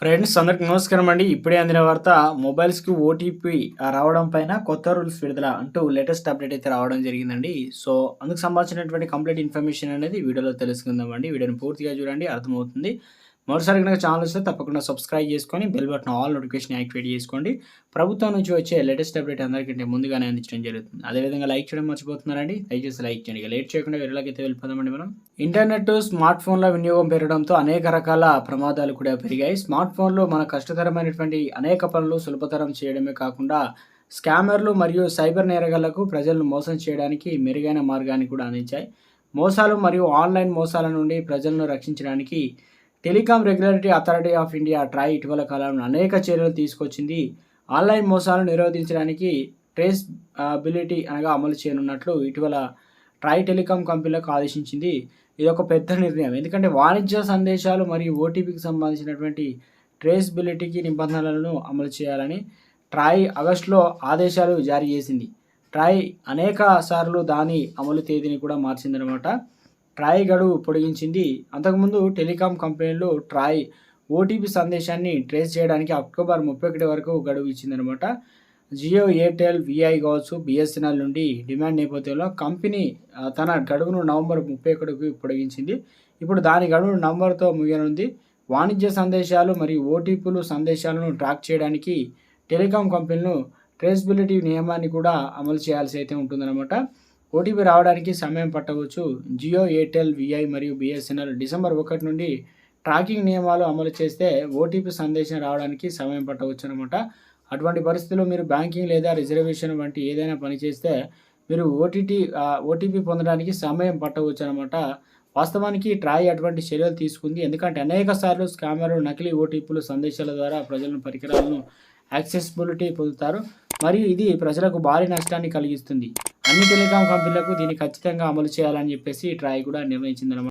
Friends అందరికి నమస్కారం అండి. ఇప్పుడే అందిన వార్త మొబైల్స్కి ఓటీపీ రావడం పైన కొత్త రూల్స్ విడుదల అంటూ లేటెస్ట్ అప్డేట్ అయితే రావడం జరిగిందండి. సో అందుకు సంబంధించినటువంటి కంప్లీట్ ఇన్ఫర్మేషన్ అనేది వీడియోలో తెలుసుకుందామండి. వీడియోని పూర్తిగా చూడండి అర్థమవుతుంది. మరోసారి కనుక ఛానల్ వస్తే తప్పకుండా సబ్స్క్రైబ్ చేసుకొని bell button all notification activate చేసుకోండి. ప్రభుత్వం నుంచి వచ్చే లేటెస్ట్ అప్డేట్ అందరికంటే ముందుగానే అందించడం జరుగుతుంది. అదేవిధంగా లైక్ చేయడం మర్చిపోతున్నారండి. దయచేసి లైక్ చేయండి. ఇక లేట్ చేయకుండా వేరేలాగైతే వెళ్ళిపోదామండి మనం. ఇంటర్నెట్ స్మార్ట్ ఫోన్ల వినియోగం పెరగడంతో అనేక రకాల ప్రమాదాలు కూడా పెరిగాయి. స్మార్ట్ ఫోన్లో మన కష్టతరమైనటువంటి అనేక పనులు సులభతరం చేయడమే కాకుండా స్కామర్లు మరియు సైబర్ నేరగాళ్ళకు ప్రజలను మోసం చేయడానికి మెరుగైన మార్గాన్ని కూడా అందించాయి. మోసాలు మరియు ఆన్లైన్ మోసాల నుండి ప్రజలను రక్షించడానికి telecom regulatory authority of India TRAI ఇటీవల కాలంలో అనేక చర్యలు తీసుకొచ్చింది. ఆన్లైన్ మోసాలను నిరోధించడానికి ట్రేస్ బిలిటీ అనగా అమలు చేయనున్నట్లు ఇటీవల ట్రై టెలికాం కంపెనీలకు ఆదేశించింది. ఇది ఒక పెద్ద నిర్ణయం. ఎందుకంటే వాణిజ్య సందేశాలు మరియు ఓటీపీకి సంబంధించినటువంటి ట్రేస్బిలిటీకి నిబంధనలను అమలు చేయాలని ట్రాయ్ ఆగస్టులో ఆదేశాలు జారీ చేసింది. ట్రాయ్ అనేక సార్లు దాని అమలు తేదీని కూడా మార్చిందనమాట ట్రాయ్ గడువు పొడిగించింది. అంతకుముందు టెలికాం కంపెనీలు ట్రాయ్ ఓటీపీ సందేశాన్ని ట్రేస్ చేయడానికి అక్టోబర్ ముప్పై ఒకటి వరకు గడువు ఇచ్చిందనమాట జియో ఎయిర్టెల్ విఐ కావచ్చు బిఎస్ఎన్ఎల్ నుండి డిమాండ్ నేపథ్యంలో కంపెనీ తన గడువును నవంబర్ ముప్పై ఒకటికి పొడిగించింది. ఇప్పుడు దాని గడువు నవంబర్తో ముగియనుంది. వాణిజ్య సందేశాలు మరియు ఓటీపీలు సందేశాలను ట్రాక్ చేయడానికి టెలికాం కంపెనీలు ట్రేసబిలిటీ నియమాన్ని కూడా అమలు చేయాల్సి అయితే ఉంటుందన్నమాట. ఓటీపీ రావడానికి సమయం పట్టవచ్చు. జియో ఎయిర్టెల్ విఐ మరియు బిఎస్ఎన్ఎల్ డిసెంబర్ ఒకటి నుండి ట్రాకింగ్ నియమాలు అమలు చేస్తే ఓటీపీ సందేశం రావడానికి సమయం పట్టవచ్చు అనమాట అటువంటి పరిస్థితుల్లో మీరు బ్యాంకింగ్ లేదా రిజర్వేషన్ వంటి ఏదైనా పని చేస్తే మీరు ఓటీటీ ఓటీపీ పొందడానికి సమయం పట్టవచ్చు అనమాట వాస్తవానికి ట్రాయ్ అటువంటి చర్యలు తీసుకుంది. ఎందుకంటే అనేక సార్లు స్కామర్లు నకిలీ ఓటీపీలు సందేశాల ద్వారా ప్రజలను పరికరాలను యాక్సెసిబిలిటీ పొందుతారు. మరియు ఇది ప్రజలకు భారీ నష్టాన్ని కలిగిస్తుంది. అన్ని టెలికాం కంపెనీలకు దీన్ని ఖచ్చితంగా అమలు చేయాలని చెప్పేసి ట్రాయ్ కూడా నిర్ణయించిందనమాట